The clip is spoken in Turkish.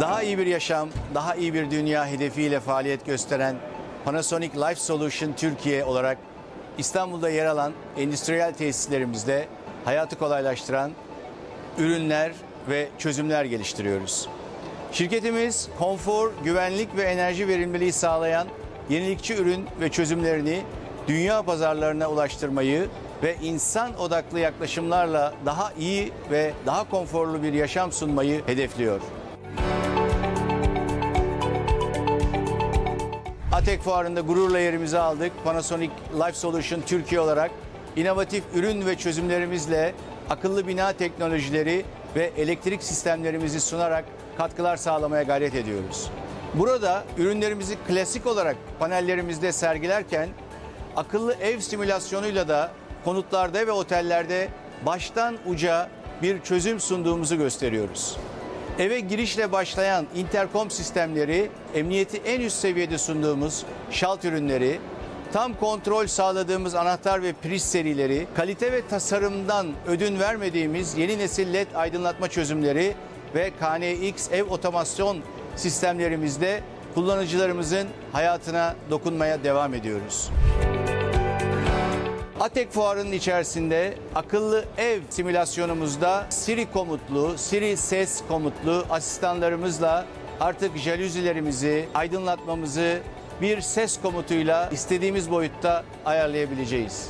Daha iyi bir yaşam, daha iyi bir dünya hedefiyle faaliyet gösteren Panasonic Life Solution Türkiye olarak İstanbul'da yer alan endüstriyel tesislerimizde hayatı kolaylaştıran ürünler ve çözümler geliştiriyoruz. Şirketimiz konfor, güvenlik ve enerji verimliliği sağlayan yenilikçi ürün ve çözümlerini dünya pazarlarına ulaştırmayı ve insan odaklı yaklaşımlarla daha iyi ve daha konforlu bir yaşam sunmayı hedefliyor. ATEK fuarında gururla yerimizi aldık. Panasonic Life Solution Türkiye olarak inovatif ürün ve çözümlerimizle akıllı bina teknolojileri ve elektrik sistemlerimizi sunarak katkılar sağlamaya gayret ediyoruz. Burada ürünlerimizi klasik olarak panellerimizde sergilerken akıllı ev simülasyonuyla da konutlarda ve otellerde baştan uca bir çözüm sunduğumuzu gösteriyoruz. Eve girişle başlayan interkom sistemleri, emniyeti en üst seviyede sunduğumuz şalt ürünleri, tam kontrol sağladığımız anahtar ve priz serileri, kalite ve tasarımdan ödün vermediğimiz yeni nesil LED aydınlatma çözümleri ve KNX ev otomasyon sistemlerimizde kullanıcılarımızın hayatına dokunmaya devam ediyoruz. Atek fuarının içerisinde akıllı ev simülasyonumuzda Siri komutlu, Siri ses komutlu asistanlarımızla artık jalüzilerimizi, aydınlatmamızı bir ses komutuyla istediğimiz boyutta ayarlayabileceğiz.